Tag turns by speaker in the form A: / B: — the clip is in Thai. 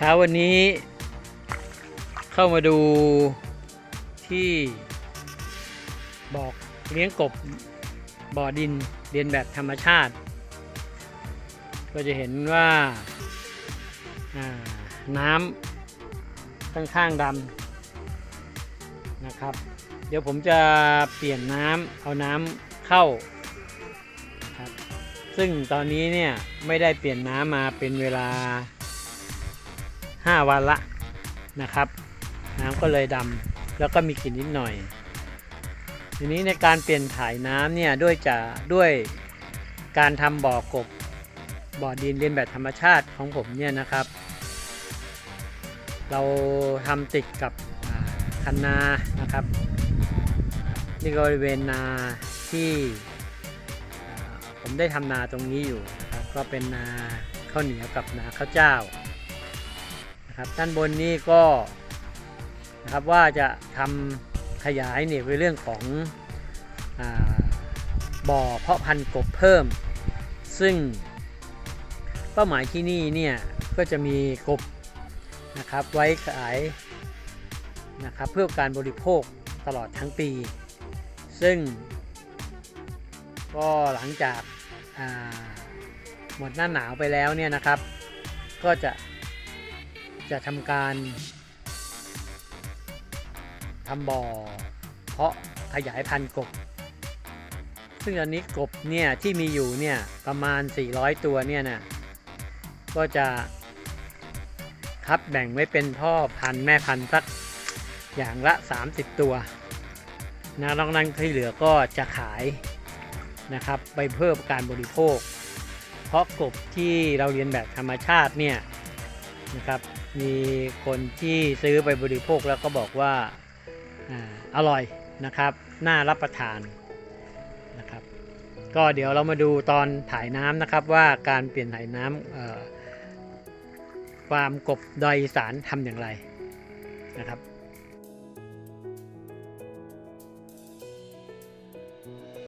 A: เช้าวันนี้เข้ามาดูที่บอกเลี้ยงกบบ่อดินเรียนแบบธรรมชาติ ก็จะเห็นว่าน้ำค่อนข้างดำนะครับ เดี๋ยวผมจะเปลี่ยนน้ำเอาน้ำเข้าครับซึ่งตอนนี้เนี่ยไม่ได้เปลี่ยนน้ำมาเป็นเวลา 5 วันละนะครับ น้ำก็เลยดำแล้วก็มีกลิ่นนิดหน่อย ทีนี้ในการเปลี่ยนถ่ายน้ำเนี่ยด้วยจะด้วยการทำบ่อกบบ่อดินเรียนแบบธรรมชาติของผมเนี่ยนะครับ เราทำติดกับคันนานะครับนี่ก็บริเวณนาที่ผมได้ทำนาตรงนี้อยู่นะครับก็เป็นนาข้าวเหนียวกับนาข้าวเจ้า นะครับด้านบนนี้ก็นะครับว่าจะทำขยายเนี่ยในเรื่องของอบ่อเพาะพันธุ์กบเพิ่ม ซึ่งเป้าหมายที่นี่เนี่ยก็จะมีกบนะครับไว้ขายนะครับเพื่อการบริโภคตลอดทั้งปี ซึ่ง ก็หลังจากาหมดหน้าหนาวไปแล้วเนี่ยนะครับ ก็จะ จะทำการทำบ่อ เพาะขยายพันธุ์กบ ซึ่งตอนนี้กบเนี่ยที่มีอยู่เนี่ยประมาณ 400 ตัวเนี่ยนะก็จะคัดแบ่งไว้เป็นพ่อพันธุ์แม่พันธุ์สักอย่างละ 30 ตัวนะนอกนั้นที่เหลือก็จะขายนะครับไปเพิ่มการบริโภค เพราะกบที่เราเรียนแบบธรรมชาติเนี่ย นะครับมีคนที่ซื้อไปบริโภคแล้วก็บอกว่าอร่อยนะครับ น่ารับประทานนะครับ ก็เดี๋ยวเรามาดูตอนถ่ายน้ำนะครับว่าการเปลี่ยนถ่ายน้ำความกบดอยสารทำอย่างไรนะครับ